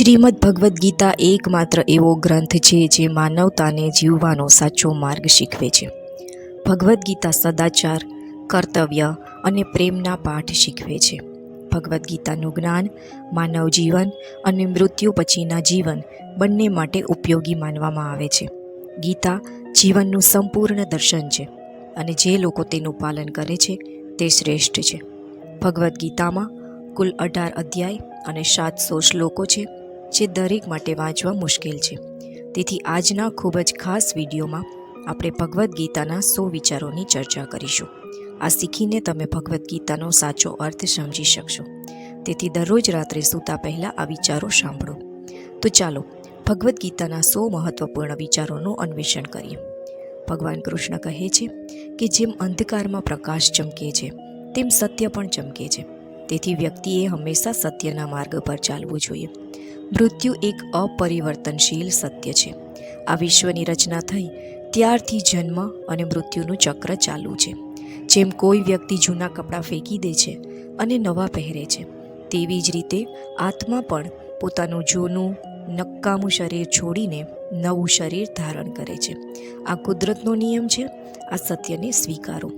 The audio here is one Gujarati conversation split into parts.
શ્રીમદ ભગવદ્ ગીતા એકમાત્ર એવો ગ્રંથ છે જે માનવતાને જીવવાનો સાચો માર્ગ શીખવે છે. ભગવદ્ ગીતા સદાચાર, કર્તવ્ય અને પ્રેમના પાઠ શીખવે છે. ભગવદ્ ગીતાનું જ્ઞાન માનવ જીવન અને મૃત્યુ પછીના જીવન બંને માટે ઉપયોગી માનવામાં આવે છે. ગીતા જીવનનું સંપૂર્ણ દર્શન છે અને જે લોકો તેનું પાલન કરે છે તે શ્રેષ્ઠ છે. ભગવદ્ ગીતામાં કુલ અઢાર અધ્યાય અને સાતસો શ્લોકો છે જે દરેક માટે વાંચવા મુશ્કેલ છે. તેથી આજના ખૂબ જ ખાસ વિડીયોમાં આપણે ભગવદ્ ગીતાના સો વિચારોની ચર્ચા કરીશું. આ શીખીને તમે ભગવદ્ ગીતાનો સાચો અર્થ સમજી શકશો. તેથી દરરોજ રાત્રે સૂતા પહેલાં આ વિચારો સાંભળો. તો ચાલો, ભગવદ્ ગીતાના સો મહત્વપૂર્ણ વિચારોનું અન્વેષણ કરીએ. ભગવાન કૃષ્ણ કહે છે કે જેમ અંધકારમાં પ્રકાશ ચમકે છે, તેમ સત્ય પણ ચમકે છે. તેથી વ્યક્તિએ હંમેશા સત્યના માર્ગ પર ચાલવું જોઈએ. મૃત્યુ એક અપરિવર્તનશીલ સત્ય છે. આ વિશ્વની રચના થઈ, ત્યારથી જન્મ અને મૃત્યુનું ચક્ર ચાલુ છે. જેમ કોઈ વ્યક્તિ જૂના કપડાં ફેંકી દે છે અને નવા પહેરે છે, તેવી જ રીતે આત્મા પણ પોતાનું જૂનું, નક્કામું શરીર છોડીને નવું શરીર ધારણ કરે છે. આ કુદરતનો નિયમ છે, આ સત્યને સ્વીકારો.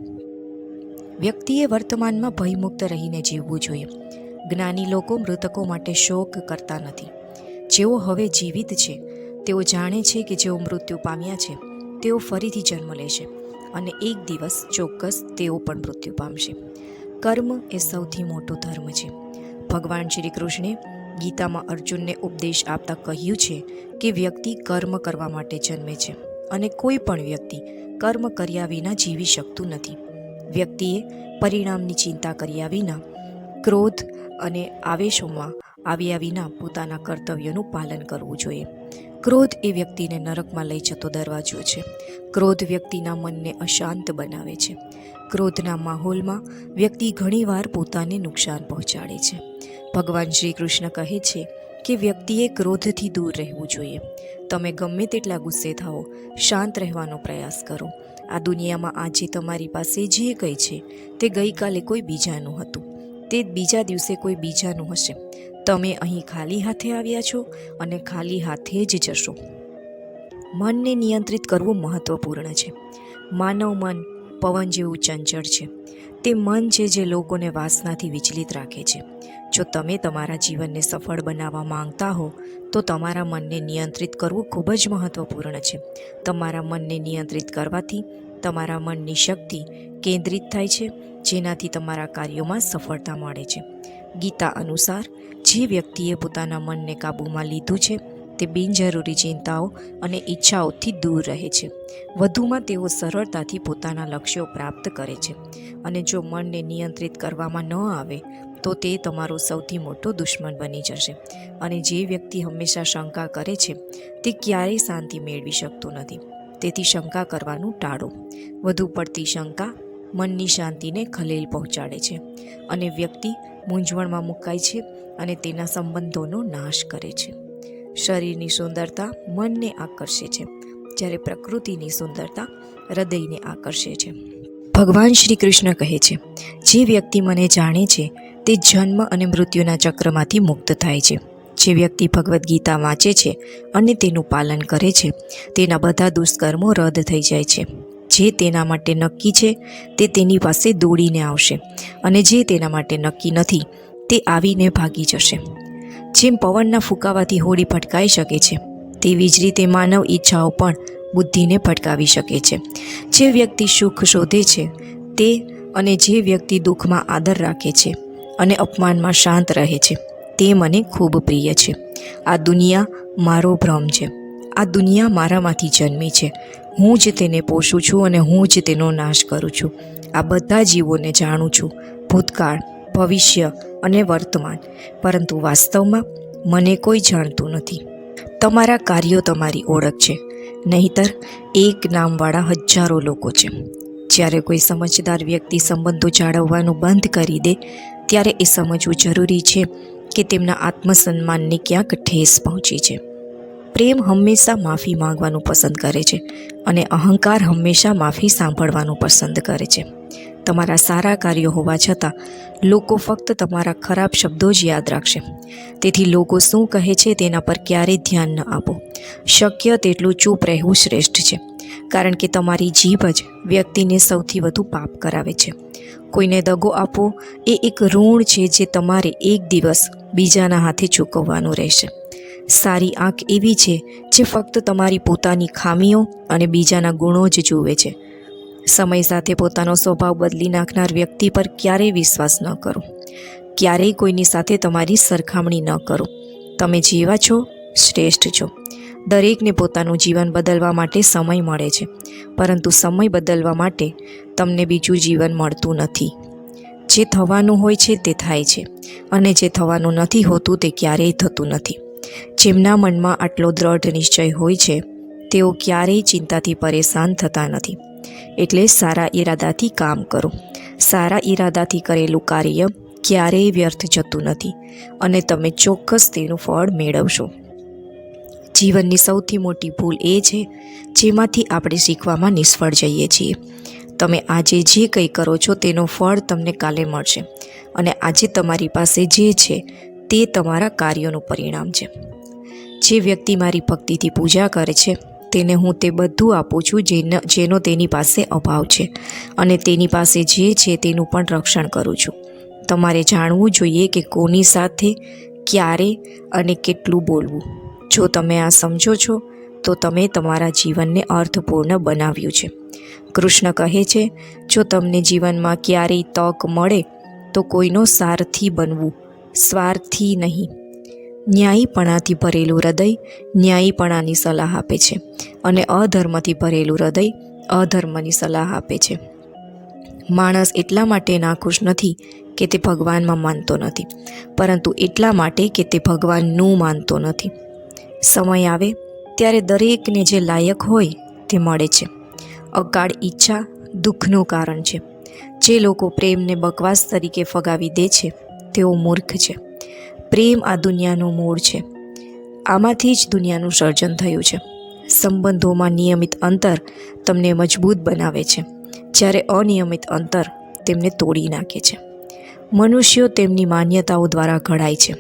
વ્યક્તિએ વર્તમાનમાં ભયમુક્ત રહીને જીવવું જોઈએ. જ્ઞાની લોકો મૃતકો માટે શોક કરતા નથી. જેઓ હવે જીવિત છે, તેઓ જાણે છે કે જેઓ મૃત્યુ પામ્યા છે, તેઓ ફરીથી જન્મ લેશે અને એક દિવસ ચોક્કસ તેઓ પણ મૃત્યુ પામશે. કર્મ એ સૌથી મોટો ધર્મ છે. ભગવાન શ્રી કૃષ્ણે ગીતામાં અર્જુનને ઉપદેશ આપતા કહ્યું છે કે વ્યક્તિ કર્મ કરવા માટે જન્મે છે અને કોઈ પણ વ્યક્તિ કર્મ કર્યા વિના જીવી શકતું નથી. વ્યક્તિએ પરિણામની ચિંતા કર્યા વિના, ક્રોધ અને આવેશોમાં આવ્યા વિના પોતાના કર્તવ્યોનું પાલન કરવું જોઈએ. ક્રોધ એ વ્યક્તિને નરકમાં લઈ જતો દરવાજો છે. ક્રોધ વ્યક્તિના મનને અશાંત બનાવે છે. ક્રોધના માહોલમાં વ્યક્તિ ઘણીવાર પોતાને નુકસાન પહોંચાડે છે. ભગવાન શ્રી કૃષ્ણ કહે છે કે વ્યક્તિએ ક્રોધથી દૂર રહેવું જોઈએ. તમે ગમે તેટલા ગુસ્સે થાઓ, શાંત રહેવાનો પ્રયાસ કરો. આ દુનિયામાં આજે તમારી પાસે જે કંઈ છે, તે ગઈકાલે કોઈ બીજાનું હતું. તે બીજા દિવસે કોઈ બીજાનું હશે. તમે અહીં ખાલી હાથે આવ્યા છો અને ખાલી હાથે જ જશો. મનને નિયંત્રિત કરવું મહત્વપૂર્ણ છે. માનવ મન પવન જેવું ચંચળ છે. તે મન છે જે લોકોને વાસનાથી વિચલિત રાખે છે. જો તમે તમારા જીવનને સફળ બનાવવા માંગતા હો, તો તમારા મનને નિયંત્રિત કરવું ખૂબ જ મહત્વપૂર્ણ છે. તમારા મનને નિયંત્રિત કરવાથી તમારા મનની શક્તિ કેન્દ્રિત થાય છે, જેનાથી તમારા કાર્યોમાં સફળતા મળે છે. ગીતા અનુસાર, જે વ્યક્તિએ પોતાના મનને કાબૂમાં લીધું છે, તે બિનજરૂરી ચિંતાઓ અને ઈચ્છાઓથી દૂર રહે છે. વધુમાં તેઓ સરળતાથી પોતાના લક્ષ્યો પ્રાપ્ત કરે છે. અને જો મનને નિયંત્રિત કરવામાં ન આવે તો તે તમારો સૌથી મોટો દુશ્મન બની જશે. અને જે વ્યક્તિ હંમેશા શંકા કરે છે, તે ક્યારેય શાંતિ મેળવી શકતો નથી. તેથી શંકા કરવાનું ટાળો. વધુ પડતી શંકા મનની શાંતિને ખલેલ પહોંચાડે છે અને વ્યક્તિ મૂંઝવણમાં મુકાય છે અને તેના સંબંધોનો નાશ કરે છે. શરીરની સુંદરતા મનને આકર્ષે છે, જ્યારે પ્રકૃતિની સુંદરતા હૃદયને આકર્ષે છે. ભગવાન શ્રી કૃષ્ણ કહે છે, જે વ્યક્તિ મને જાણે છે તે જન્મ અને મૃત્યુના ચક્રમાંથી મુક્ત થાય છે. જે વ્યક્તિ ભગવદ્ ગીતા વાંચે છે અને તેનું પાલન કરે છે, તેના બધા દુષ્કર્મો રદ થઈ જાય છે. જે તેના માટે નક્કી છે, તે તેની પાસે દોડીને આવશે અને જે તેના માટે નક્કી નથી, તે આવીને ભાગી જશે. જેમ પવનના ફૂંકાવાથી હોડી ભટકાઈ શકે છે, તેવી જ રીતે માનવ ઈચ્છાઓ પણ બુદ્ધિને ભટકાવી શકે છે. જે વ્યક્તિ સુખ શોધે છે, તે અને જે વ્યક્તિ દુઃખમાં આદર રાખે છે અને અપમાનમાં શાંત રહે છે. તે મને ખૂબ પ્રિય છે. આ દુનિયા મારો ભ્રમ છે. આ દુનિયા મારામાંથી જન્મી છે. હું જ તેને પોષું છું અને હું જ તેનો નાશ કરું છું. આ બધા જીવોને જાણું છું. ભૂતકાળ, ભવિષ્ય અને વર્તમાન. પરંતુ વાસ્તવમાં મને કોઈ જાણતું નથી. તમારા કાર્યો તમારી ઓળખ છે. નહીતર એક નામવાળા હજારો લોકો છે. જ્યારે કોઈ સમજદાર વ્યક્તિ સંબંધો જાળવવાનું બંધ કરી દે ત્યારે એ સમજવું જરૂરી છે કે તેમના આત્મસન્માનને ક્યાંક ઠેસ પહોંચી છે. પ્રેમ હંમેશા માફી માંગવાનું પસંદ કરે છે અને અહંકાર હંમેશા માફી સાંભળવાનું પસંદ કરે છે. તમારા સારા કાર્યો હોવા છતાં, લોકો ફક્ત તમારા ખરાબ શબ્દો જ યાદ રાખશે. તેથી લોકો શું કહે છે તેના પર ક્યારેય ધ્યાન ન આપો. શક્ય તેટલું ચૂપ રહેવું શ્રેષ્ઠ છે, કારણ કે તમારી જીભ જ વ્યક્તિને સૌથી વધુ પાપ કરાવે છે. કોઈને દગો આપવો એ એક ઋણ છે જે તમારે એક દિવસ બીજાના હાથે ચૂકવવાનું રહેશે. સારી આંખ એવી છે જે ફક્ત તમારી પોતાની ખામીઓ અને બીજાના ગુણો જ જુએ છે. સમય સાથે પોતાનો સ્વભાવ બદલી નાખનાર વ્યક્તિ પર ક્યારેય વિશ્વાસ ન કરો. ક્યારેય કોઈની સાથે તમારી સરખામણી ન કરો. તમે જેવા છો, શ્રેષ્ઠ છો. દરેકને પોતાનું જીવન બદલવા માટે સમય મળે છે. પરંતુ સમય બદલવા માટે તમને બીજું જીવન મળતું નથી. જે થવાનું હોય છે તે થાય છે. અને જે થવાનું નથી હોતું તે ક્યારેય થતું નથી. જેમના મનમાં આટલો દ્રઢ નિશ્ચય હોય છે, તેઓ ક્યારેય ચિંતાથી પરેશાન થતા નથી. એટલે સારા ઈરાદાથી કામ કરો. સારા ઈરાદાથી કરેલું કાર્ય ક્યારેય વ્યર્થ જતું નથી અને તમે ચોક્કસ તેનું ફળ મેળવશો. જીવનની સૌથી મોટી ભૂલ એ છે, જેમાંથી આપણે શીખવામાં નિષ્ફળ જઈએ છીએ. તમે આજે જે કંઈ કરો છો તેનું ફળ તમને કાલે મળશે અને આજે તમારી પાસે જે છે તે તમારા કાર્યોનું પરિણામ છે. જે વ્યક્તિ મારી ભક્તિથી પૂજા કરે છે તેને હું તે બધું આપું છું જેનો જેનો તેની પાસે અભાવ છે અને તેની પાસે જે છે તેનું પણ રક્ષણ કરું છું. તમારે જાણવું જોઈએ કે કોની સાથે, ક્યારે અને કેટલું બોલવું. જો તમે આ સમજો છો, તો તમે તમારા જીવનને અર્થપૂર્ણ બનાવ્યું છે. કૃષ્ણ કહે છે, જો તમને જીવનમાં ક્યારેય તક મળે, તો કોઈનો સારથી બનવું, સ્વાર્થી નહીં. ન્યાયીપણાથી ભરેલું હૃદય ન્યાયીપણાની સલાહ આપે છે અને અધર્મથી ભરેલું હૃદય અધર્મની સલાહ આપે છે. માણસ એટલા માટે નાખુશ નથી કે તે ભગવાનમાં માનતો નથી, પરંતુ એટલા માટે કે તે ભગવાનનું માનતો નથી. સમય આવે ત્યારે દરેકને જે લાયક હોય તે મળે છે. અકાળ ઈચ્છા દુઃખનું કારણ છે. જે લોકો પ્રેમને બકવાસ તરીકે ફગાવી દે છે, તેઓ મૂર્ખ છે. પ્રેમ આ દુનિયાનું મૂળ છે. આમાંથી જ દુનિયાનું સર્જન થયું છે. સંબંધોમાં નિયમિત અંતર તમને મજબૂત બનાવે છે. જ્યારે અનિયમિત અંતર તેમને તોડી નાખે છે. મનુષ્યો તેમની માન્યતાઓ દ્વારા ઘડાય છે.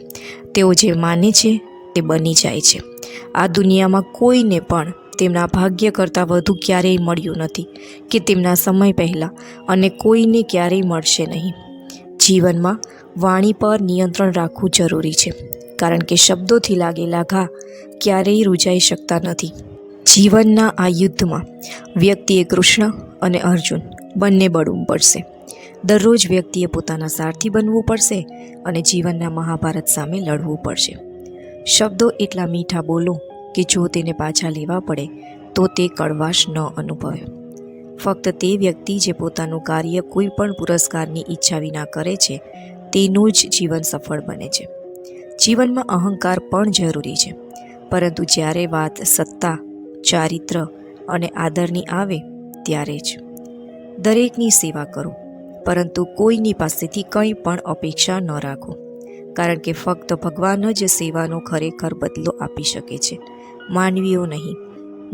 તેઓ જે માને છે તે બની જાય છે. આ દુનિયામાં કોઈને પણ તેમના ભાગ્ય કરતાં વધુ ક્યારેય મળ્યું નથી કે તેમના સમય પહેલાં અને કોઈને ક્યારેય મળશે નહીં. જીવનમાં વાણી પર નિયંત્રણ રાખવું જરૂરી છે, કારણ કે શબ્દોથી લાગેલા ઘા ક્યારેય રૂજાઈ શકતા નથી. જીવનના આ યુદ્ધમાં વ્યક્તિએ કૃષ્ણ અને અર્જુન બંને બળવું પડશે. દરરોજ વ્યક્તિએ પોતાના સારથી બનવું પડશે અને જીવનના મહાભારત સામે લડવું પડશે. શબ્દો એટલા મીઠા બોલો કે જો તેને પાછા લેવા પડે, તો તે કડવાશ ન અનુભવે. ફક્ત તે વ્યક્તિ જે પોતાનું કાર્ય કોઈ પણ પુરસ્કારની ઈચ્છા વિના કરે છે તેનું જ જીવન સફળ બને છે. જીવનમાં અહંકાર પણ જરૂરી છે. પરંતુ જ્યારે વાત સત્તા, ચારિત્ર અને આદરની આવે, ત્યારે જ. દરેકની સેવા કરો. પરંતુ કોઈની પાસેથી કંઈ પણ અપેક્ષા ન રાખો. કારણ કે ફક્ત ભગવાન જ સેવાનો ખરેખર બદલો આપી શકે છે. માનવીઓ નહીં.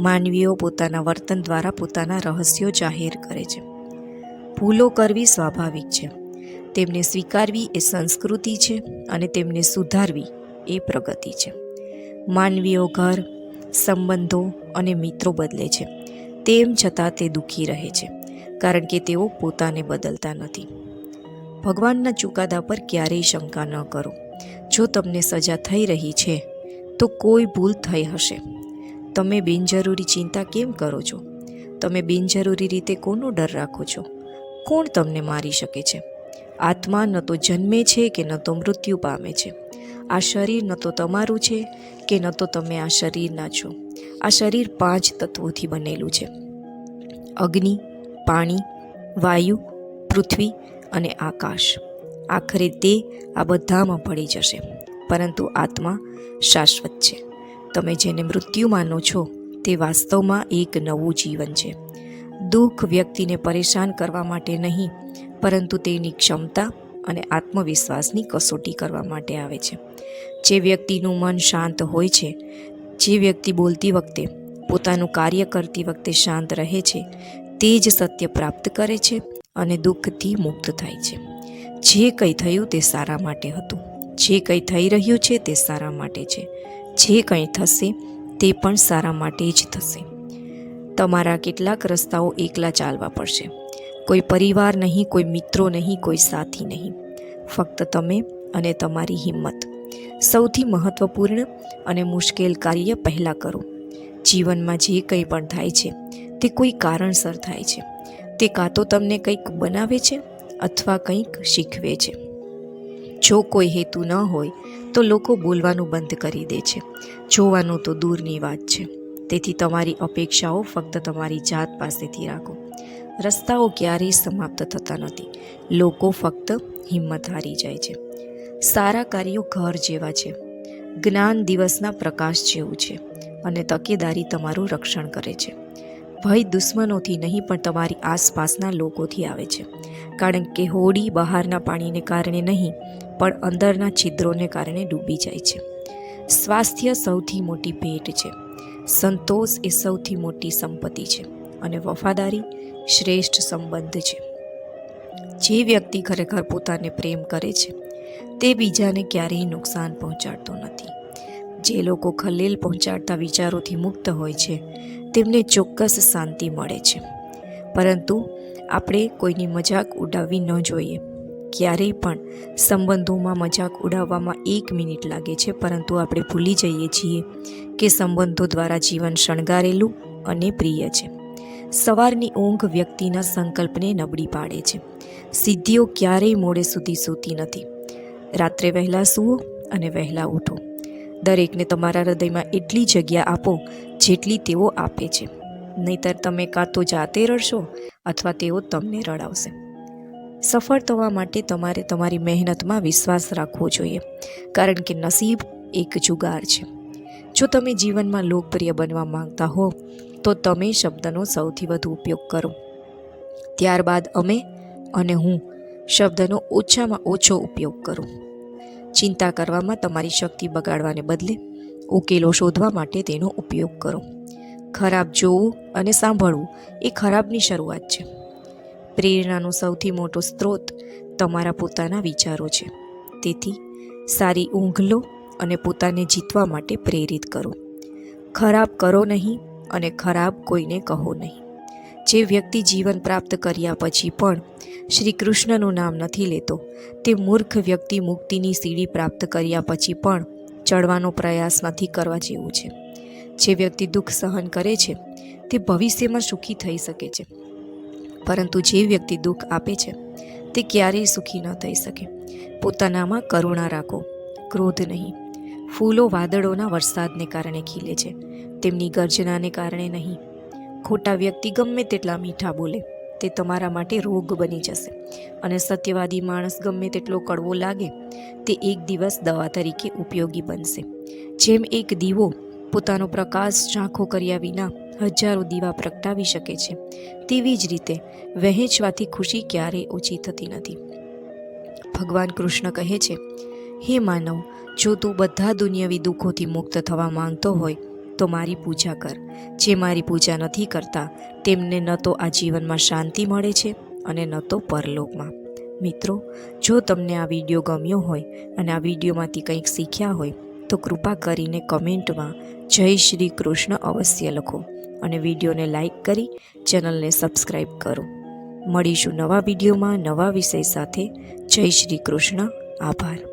માનવીઓ પોતાના વર્તન દ્વારા પોતાના રહસ્યો જાહેર કરે છે. ભૂલો કરવી સ્વાભાવિક છે. તેમને સ્વીકારવી એ સંસ્કૃતિ છે અને તેમને સુધારવી એ પ્રગતિ છે. માનવીઓ ઘર, સંબંધો અને મિત્રો બદલે છે. તેમ છતાં તે દુઃખી રહે છે, કારણ કે તેઓ પોતાને બદલતા નથી. ભગવાનના ચુકાદા પર ક્યારેય શંકા ન કરો. જો તમને સજા થઈ રહી છે, તો કોઈ ભૂલ થઈ હશે. તમે બિનજરૂરી ચિંતા કેમ કરો છો? તમે બિનજરૂરી રીતે કોનો ડર રાખો છો? કોણ તમને મારી શકે છે? આત્મા ન તો જન્મે છે કે ન તો મૃત્યુ પામે છે. આ શરીર ન તો તમારું છે કે ન તો તમે આ શરીરના છો. આ શરીર પાંચ તત્વોથી બનેલું છે. અગ્નિ, પાણી, વાયુ, પૃથ્વી અને આકાશ. આખરે તે આ બધામાં ભળી જશે. પરંતુ આત્મા શાશ્વત છે. તમે જેને મૃત્યુ માનો છો, તે વાસ્તવમાં એક નવું જીવન છે. દુઃખ વ્યક્તિને પરેશાન કરવા માટે નહીં પરંતુ તેની ક્ષમતા અને આત્મવિશ્વાસની કસોટી કરવા માટે આવે છે. જે વ્યક્તિનું મન શાંત હોય છે, જે વ્યક્તિ બોલતી વખતે, પોતાનું કાર્ય કરતી વખતે શાંત રહે છે, તે જ સત્ય પ્રાપ્ત કરે છે અને દુઃખથી મુક્ત થાય છે. જે કંઈ થયું તે સારા માટે હતું. જે કંઈ થઈ રહ્યું છે તે સારા માટે છે. જે કંઈ થશે તે પણ સારા માટે જ થશે. તમારા કેટલાક રસ્તાઓ એકલા ચાલવા પડશે. કોઈ પરિવાર નહીં, કોઈ મિત્રો નહીં, કોઈ સાથી નહીં. ફક્ત તમે અને તમારી હિંમત. સૌથી મહત્વપૂર્ણ અને મુશ્કેલ કાર્ય પહેલાં કરો. જીવનમાં જે કંઈ પણ થાય છે, તે કોઈ કારણસર થાય છે. તે કાં તો તમને કંઈક બનાવે છે અથવા કંઈક શીખવે છે. જો કોઈ હેતુ ન હોય, તો લોકો બોલવાનું બંધ કરી દે છે. જોવાનું તો દૂરની વાત છે. તેથી તમારી અપેક્ષાઓ ફક્ત તમારી જાત પાસેથી રાખો. રસ્તાઓ ક્યારેય સમાપ્ત થતા નથી. લોકો ફક્ત હિંમત હારી જાય છે. સારા કાર્યો ઘર જેવા છે. જ્ઞાન દિવસના પ્રકાશ જેવું છે અને તકેદારી તમારું રક્ષણ કરે છે. ભય દુશ્મનોથી નહીં, પણ તમારી આસપાસના લોકોથી આવે છે. કારણ કે હોડી બહારના પાણીને કારણે નહીં, પણ અંદરના છિદ્રોને કારણે ડૂબી જાય છે. સ્વાસ્થ્ય સૌથી મોટી ભેટ છે. સંતોષ એ સૌથી મોટી સંપત્તિ છે. અને વફાદારી શ્રેષ્ઠ સંબંધ છે. જે વ્યક્તિ ખરેખર પોતાને પ્રેમ કરે છે, તે બીજાને ક્યારેય નુકસાન પહોંચાડતો નથી. જે લોકો ખલેલ પહોંચાડતા વિચારોથી મુક્ત હોય છે, તેમને ચોક્કસ શાંતિ મળે છે. પરંતુ આપણે કોઈની મજાક ઉડાવવી ન જોઈએ. ક્યારેય પણ સંબંધોમાં મજાક ઉડાવવામાં એક મિનિટ લાગે છે, પરંતુ આપણે ભૂલી જઈએ છીએ કે સંબંધો દ્વારા જીવન શણગારેલું અને પ્રિય છે. સવારની ઊંઘ વ્યક્તિના સંકલ્પને નબળી પાડે છે. સિદ્ધિઓ ક્યારેય મોડે સુધી સૂતી નથી. રાત્રે વહેલા સૂવો અને વહેલા ઉઠો. દરેકને તમારા હૃદયમાં એટલી જગ્યા આપો, જેટલી તેઓ આપે છે. નહીતર તમે કાં તો જાતે રડશો અથવા તેઓ તમને રડાવશે. સફળ થવા માટે તમારે તમારી મહેનતમાં વિશ્વાસ રાખવો જોઈએ, કારણ કે નસીબ એક જુગાર છે. જો તમે જીવનમાં લોકપ્રિય બનવા માંગતા હો તો તમે શબ્દનો સૌથી વધુ ઉપયોગ કરો. ત્યારબાદ અમે અને હું શબ્દનો ઓછામાં ઓછો ઉપયોગ કરું. ચિંતા કરવામાં તમારી શક્તિ બગાડવાને બદલે ઉકેલો શોધવા માટે તેનો ઉપયોગ કરો. ખરાબ જોવું અને સાંભળવું એ ખરાબની શરૂઆત છે. પ્રેરણાનો સૌથી મોટો સ્ત્રોત તમારા પોતાના વિચારો છે. તેથી સારી ઊંઘ લો અને પોતાને જીતવા માટે પ્રેરિત કરો. ખરાબ કરો નહીં અને ખરાબ કોઈને કહો નહીં. જે વ્યક્તિ જીવન પ્રાપ્ત કર્યા પછી પણ શ્રી કૃષ્ણનું નામ નથી લેતો, તે મૂર્ખ વ્યક્તિ મુક્તિની સીડી પ્રાપ્ત કર્યા પછી પણ ચડવાનો પ્રયાસ નથી કરવા જેવું છે. જે વ્યક્તિ દુઃખ સહન કરે છે, તે ભવિષ્યમાં સુખી થઈ શકે છે. પરંતુ જે વ્યક્તિ દુઃખ આપે છે, તે ક્યારેય સુખી ન થઈ શકે. પોતાનામાં કરુણા રાખો, ક્રોધ નહીં. ફૂલો વાદળોના વરસાદને કારણે ખીલે છે. તેમની ગર્જનાને કારણે નહીં. ખોટા વ્યક્તિ ગમે તેટલા મીઠા બોલે, તે તમારા માટે રોગ બની જશે. અને સત્યવાદી માણસ ગમે તેટલો કડવો લાગે, તે એક દિવસ દવા તરીકે ઉપયોગી બનશે. જેમ એક દીવો પોતાનો પ્રકાશ ઝાંખો કર્યા વિના હજારો દીવા પ્રગટાવી શકે છે, તેવી જ રીતે વહેંચવાથી ખુશી ક્યારેય ઓછી થતી નથી. ભગવાન કૃષ્ણ કહે છે હે માનવ, જો તું બધા દુનિયાવી દુઃખોથી મુક્ત થવા માંગતો હોય, તો મારી પૂજા કર. જે મારી પૂજા નથી કરતા, તેમને ન તો આ જીવનમાં શાંતિ મળે છે અને ન તો પરલોકમાં. મિત્રો, જો તમને આ વીડિયો ગમ્યો હોય અને આ વિડીયોમાંથી કંઈક શીખ્યા હોય, તો કૃપા કરીને કમેન્ટમાં જય શ્રી કૃષ્ણ અવશ્ય લખો અને વિડીયોને લાઈક કરી ચેનલને સબસ્ક્રાઈબ કરો. મળીશું નવા વિડીયોમાં નવા વિષય સાથે. જય શ્રી કૃષ્ણ. આભાર.